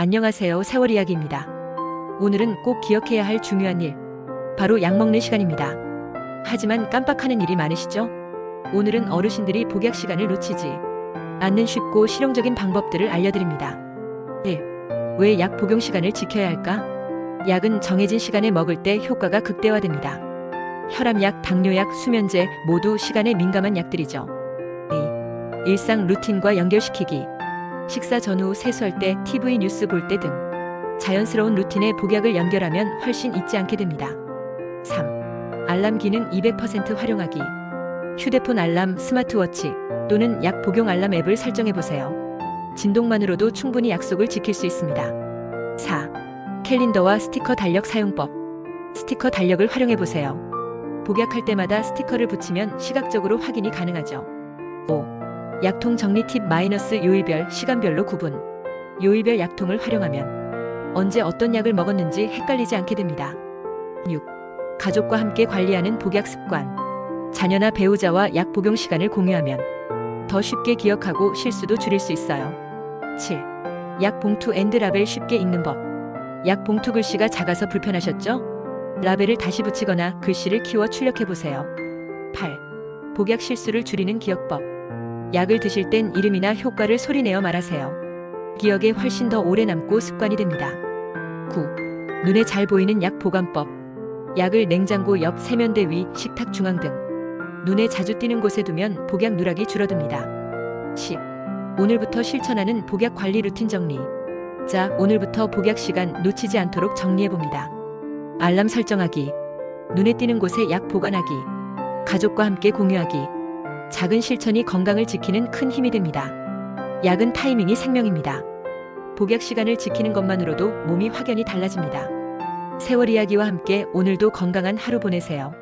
안녕하세요. 세월 이야기입니다. 오늘은 꼭 기억해야 할 중요한 일. 바로 약 먹는 시간입니다. 하지만 깜빡하는 일이 많으시죠? 오늘은 어르신들이 복약 시간을 놓치지 않는 쉽고 실용적인 방법들을 알려드립니다. 1. 왜 약 복용 시간을 지켜야 할까? 약은 정해진 시간에 먹을 때 효과가 극대화됩니다. 혈압약, 당뇨약, 수면제 모두 시간에 민감한 약들이죠. 2. 일상 루틴과 연결시키기. 식사 전후 세수할 때, TV 뉴스 볼 때 등 자연스러운 루틴에 복약을 연결하면 훨씬 잊지 않게 됩니다. 3. 알람 기능 200% 활용하기. 휴대폰 알람, 스마트워치 또는 약 복용 알람 앱을 설정해 보세요. 진동만으로도 충분히 약속을 지킬 수 있습니다. 4. 캘린더와 스티커 달력 사용법. 스티커 달력을 활용해 보세요. 복약할 때마다 스티커를 붙이면 시각적으로 확인이 가능하죠. 5. 약통 정리 팁 마이너스 요일별, 시간별로 구분. 요일별 약통을 활용하면 언제 어떤 약을 먹었는지 헷갈리지 않게 됩니다. 6. 가족과 함께 관리하는 복약 습관. 자녀나 배우자와 약 복용 시간을 공유하면 더 쉽게 기억하고 실수도 줄일 수 있어요. 7. 약 봉투 앤드 라벨 쉽게 읽는 법. 약 봉투 글씨가 작아서 불편하셨죠? 라벨을 다시 붙이거나 글씨를 키워 출력해 보세요. 8. 복약 실수를 줄이는 기억법. 약을 드실 땐 이름이나 효과를 소리내어 말하세요. 기억에 훨씬 더 오래 남고 습관이 됩니다. 9. 눈에 잘 보이는 약 보관법. 약을 냉장고 옆 세면대 위, 식탁 중앙 등 눈에 자주 띄는 곳에 두면 복약 누락이 줄어듭니다. 10. 오늘부터 실천하는 복약 관리 루틴 정리. 자, 오늘부터 복약 시간 놓치지 않도록 정리해 봅니다. 알람 설정하기. 눈에 띄는 곳에 약 보관하기. 가족과 함께 공유하기. 작은 실천이 건강을 지키는 큰 힘이 됩니다. 약은 타이밍이 생명입니다. 복약 시간을 지키는 것만으로도 몸이 확연히 달라집니다. 세월 이야기와 함께 오늘도 건강한 하루 보내세요.